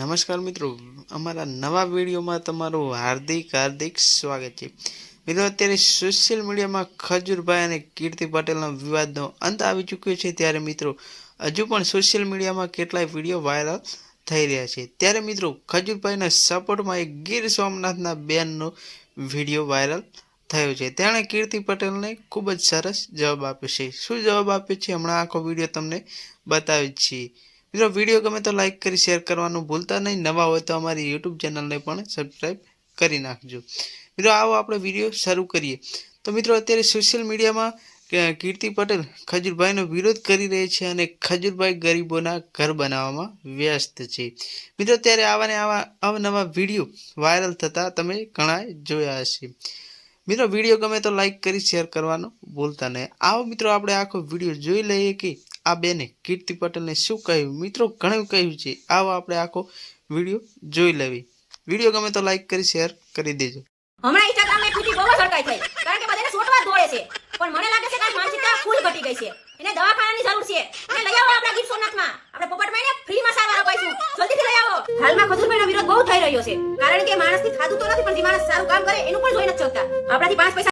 નમસ્કાર મિત્રો, અમારા નવા વિડીયોમાં તમારું હાર્દિક હાર્દિક સ્વાગત છે. મિત્રો, અત્યારે સોશિયલ મીડિયામાં ખજૂરભાઈ અને કીર્તિ પટેલનો વિવાદનો અંત આવી ચૂક્યો છે. ત્યારે મિત્રો, હજુ પણ સોશિયલ મીડિયામાં કેટલાય વીડિયો વાયરલ થઈ રહ્યા છે. ત્યારે મિત્રો, ખજૂરભાઈના સપોર્ટમાં એક ગીર સોમનાથના બેનનો વીડિયો વાયરલ થયો છે. તેણે કીર્તિ પટેલને ખૂબ જ સરસ જવાબ આપ્યો છે. શું જવાબ આપ્યો છે? હમણાં આખો વીડિયો તમને બતાવી છીએ મિત્રો વીડિયો ગમે તો લાઈક કરી શેર કરવાનું ભૂલતા નહીં. નવા હોય તો અમારી યુટ્યુબ ચેનલને પણ સબસ્ક્રાઈબ કરી નાખજો. મિત્રો, આવો આપણે વીડિયો શરૂ કરીએ. તો મિત્રો, અત્યારે સોશિયલ મીડિયામાં કીર્તિ પટેલ ખજૂરભાઈનો વિરોધ કરી રહી છે અને ખજૂરભાઈ ગરીબોના ઘર બનાવવામાં વ્યસ્ત છે. મિત્રો ત્યારે આવાને આવા અવનવા વીડિયો વાયરલ થતા તમે ઘણા જોયા હશે. મિત્રો વીડિયો ગમે તો લાઈક કરી શેર કરવાનું ભૂલતા નહીં. આવો મિત્રો, આપણે આખો વીડિયો જોઈ લઈએ કે આ બેને કીર્તિ પટેલને શું કહ્યું? મિત્રો, ઘણું કહ્યું છે. આવો આપણે આખો વીડિયો જોઈ લેવી. વીડિયો ગમે તો લાઈક કરી શેર કરી દેજો. હમણાં ઇન્સ્ટાગ્રામ કુટી બહુ સરકાઈ થઈ. કારણ કે બધાને સોટવા દોડે છે. પણ મને લાગે છે કે આ માનસિકતા ફૂલ ઘટી ગઈ છે. એને દવાખાનાની જરૂર છે. અને લઈ આવો આપણા ગીર સોમનાથમાં. આપણે પોપટભાઈને ફ્રીમાં સારવાર અપાઈશું. જલ્દીથી લઈ આવો. હાલમાં ખજૂરભાઈનો વિરોધ બહુ થઈ રહ્યો છે. કારણ કે માણસથી ખાધું તો નથી, પણ જે માણસ સારું કામ કરે, એનું પણ જોઈ નથી શકતા. આપણાથી પાંચ પૈસા